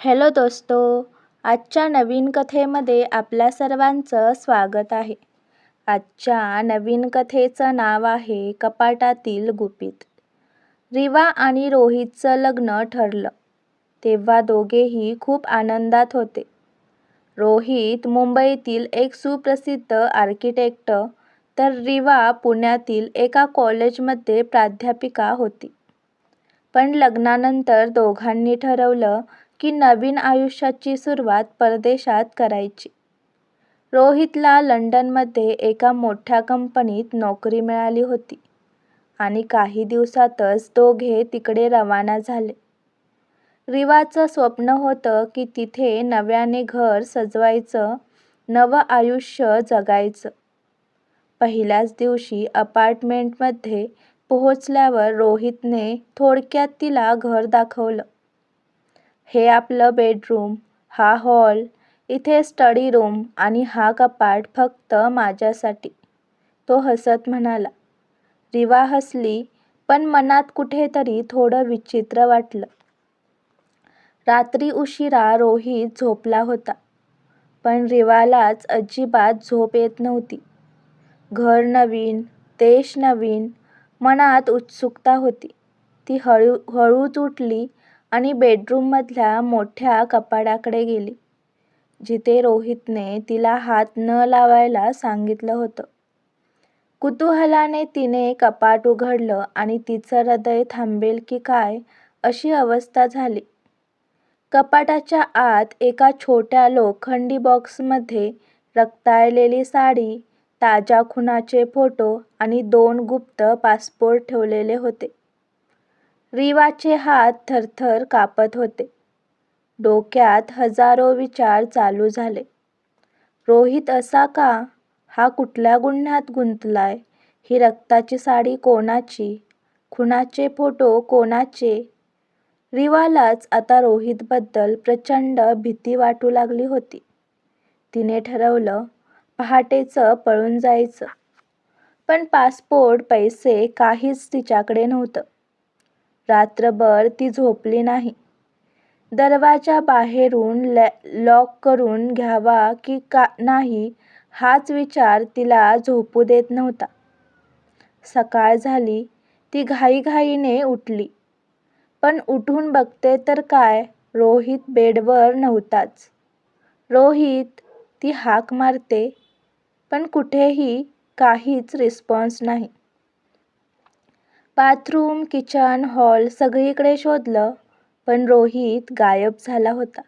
Hello दोस्तो आजच्या नवीन कथेमध्ये आपल्या सर्वांचं स्वागत आहे. आजच्या नवीन कथेचं नाव आहे कपाटातील गुपित. रिवा आणि रोहितचं लग्न ठरलं. तेव्हा दोघेही खूप आनंदात होते. रोहित मुंबईतील एक सुप्रसिद्ध आर्किटेक्ट तर रिवा पुण्यातील एका कॉलेजमध्ये प्राध्यापिका होती. पण लग्नानंतर दोघांनी ठरवलं की नवीन आयुष्याची सुरुवात परदेशात करायची. रोहितला लंडनमध्ये एका मोठ्या कंपनीत नोकरी मिळाली होती आणि काही दिवसातच दोघे तिकडे रवाना झाले. रिवाचं स्वप्न होतं की तिथे नव्याने घर सजवायचं नवं आयुष्य जगायचं. पहिल्याच दिवशी अपार्टमेंटमध्ये पोहोचल्यावर रोहितने थोडक्यात तिला घर दाखवलं. हे आपलं बेडरूम हा हॉल इथे स्टडी रूम आणि हा कपाट फक्त माझ्यासाठी. तो हसत म्हणाला. रिवा हसली पण मनात कुठेतरी थोडं विचित्र वाटलं. रात्री उशिरा रोहित झोपला होता पण रिवालाच अजिबात झोप येत नव्हती. घर नवीन देश नवीन मनात उत्सुकता होती. ती हळू हळूच उठली आणि बेडरूममधल्या मोठ्या कपाटाकडे गेली जिथे रोहितने तिला हात न लावायला सांगितलं होतं. कुतूहलाने तिने कपाट उघडलं आणि तिचं हृदय थांबेल की काय अशी अवस्था झाली. कपाटाच्या आत एका छोट्या लोखंडी बॉक्समध्ये रक्ताळलेली साडी ताज्या खुनाचे फोटो आणि दोन गुप्त पासपोर्ट ठेवलेले होते. रिवाचे हात थरथर कापत होते. डोक्यात हजारो विचार चालू झाले. रोहित असा का? हा कुठल्या गुन्ह्यात गुंतलाय? ही रक्ताची साडी कोणाची? खुनाचे फोटो कोणाचे? रिवालाच आता रोहितबद्दल प्रचंड भीती वाटू लागली होती. तिने ठरवलं पहाटेचं पळून जायचं. पण पासपोर्ट पैसे काहीच तिच्याकडे नव्हतं. रात्रभर ती झोपली नाही. दरवाजा बाहेरून लॉक करून घ्यावा की का नाही हाच विचार तिला झोपू देत नव्हता. सकाळ झाली ती घाईघाईने उठली. पण उठून बघते तर काय रोहित बेडवर नव्हताच. रोहित ती हाक मारते पण कुठेही काहीच रिस्पॉन्स नाही. बाथरूम किचन हॉल सगळीकडे शोधलं पण रोहित गायब झाला होता.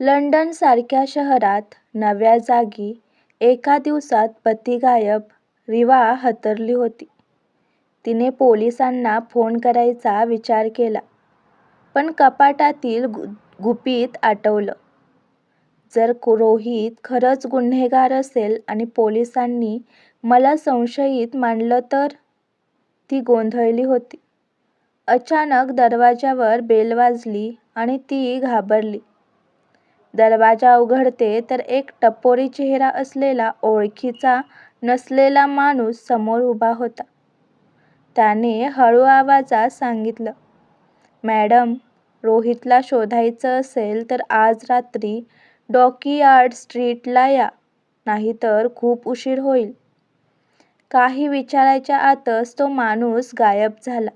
लंडनसारख्या शहरात नव्या जागी एका दिवसात पती गायब रिवा हतरली होती. तिने पोलिसांना फोन करायचा विचार केला पण कपाटातील गु गुपित आठवलं जर रोहित खरंच गुन्हेगार असेल आणि पोलिसांनी मला संशयित मानलं तर? ती गोंधळली होती. अचानक दरवाजावर बेल वाजली आणि ती घाबरली. दरवाजा उघडते तर एक टपोरी चेहरा असलेला ओळखीचा नसलेला माणूस समोर उभा होता. त्याने हळू आवाजात सांगितलं मॅडम रोहितला शोधायचं असेल तर आज रात्री डॉकीयार्ड स्ट्रीटला या नाहीतर खूप उशीर होईल. काही विचारायच्या आतच तो माणूस गायब झाला.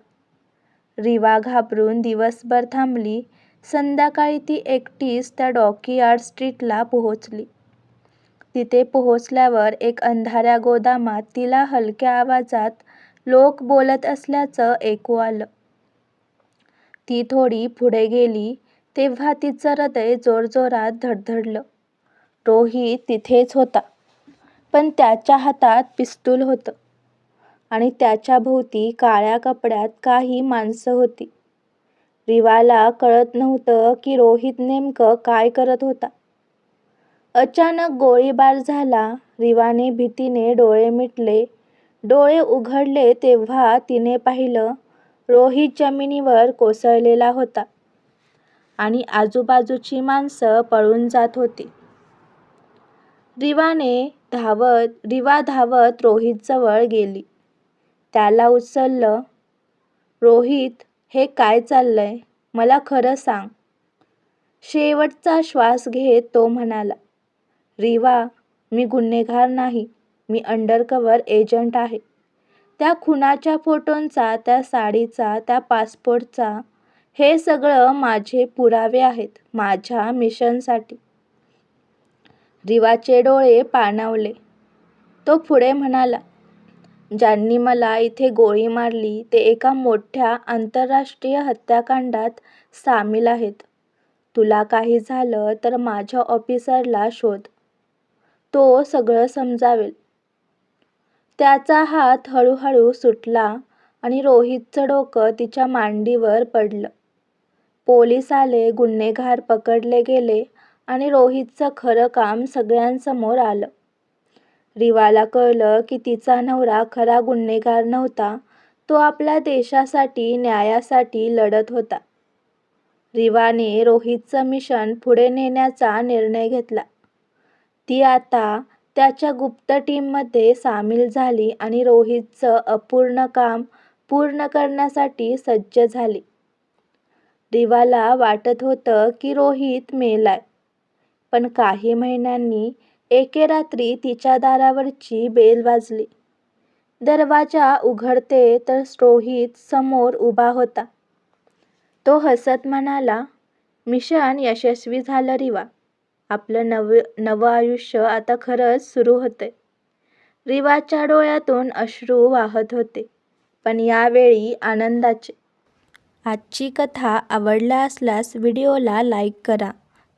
रिवा घाबरून दिवसभर थांबली. संध्याकाळी ती एकटीच त्या डॉकीयार्ड स्ट्रीटला पोहोचली. तिथे पोहोचल्यावर एक अंधाऱ्या गोदामात तिला हलक्या आवाजात लोक बोलत असल्याचं ऐकू आलं. ती थोडी पुढे गेली तेव्हा तिचं हृदय जोरजोरात धडधडलं. रोहित तिथेच होता. पण त्याच्या हातात पिस्तूल होतं. आणि त्याच्या भोवती काळ्या कपड्यात काही माणसं होती. रिवाला कळत नव्हतं की रोहित नेमकं काय करत होता. अचानक गोळीबार झाला. रिवाने भीतीने डोळे मिटले. डोळे उघडले तेव्हा तिने पाहिलं रोहित जमिनीवर कोसळलेला होता. आणि आजूबाजूची माणसं पळून जात होती. रिवाने धावत रिवा धावत रोहितजवळ गेली त्याला उचललं रोहित हे काय चाललंय मला खरं सांग शेवटचा श्वास घेत तो म्हणाला, रिवा, मी गुन्हेगार नाही. मी अंडरकवर एजंट आहे. त्या खुनाच्या फोटोंचा, त्या साडीचा, त्या पासपोर्टचा हे सगळं माझे पुरावे आहेत माझ्या मिशनसाठी. रिवाचे डोळे पाणावले. तो पुढे म्हणाला, ज्यांनी मला इथे गोळी मारली ते एका मोठ्या आंतरराष्ट्रीय हत्याकांडात सामील आहेत. तुला काही झालं तर माझ्या ऑफिसरला शोध. तो सगळं समजावेल. त्याचा हात हळूहळू सुटला आणि रोहितचं डोकं तिच्या मांडीवर पडलं. पोलीस आले, गुन्हेगार पकडले गेले आणि रोहितचं खरं काम सगळ्यांसमोर आलं. रिवाला कळलं की तिचा नवरा खरा गुन्हेगार नव्हता, तो आपल्या देशासाठी, न्यायासाठी लढत होता. रिवाने रोहितचं मिशन पुढे नेण्याचा निर्णय घेतला. ती आता त्याच्या गुप्त टीममध्ये सामील झाली आणि रोहितचं अपूर्ण काम पूर्ण करण्यासाठी सज्ज झाली. रिवाला वाटत होतं की रोहित मेलाय. पण काही महिन्यांनी एके रात्री तिच्या दारावरची बेल वाजली. दरवाजा उघडते तर रोहित समोर उभा होता. तो हसत म्हणाला, मिशन यशस्वी झालं रिवा. आपलं नव नवं आयुष्य आता खरंच सुरू होतंय. रिवाच्या डोळ्यातून अश्रू वाहत होते, पण यावेळी आनंदाचे. आजची कथा आवडला असल्यास व्हिडिओला लाईक करा,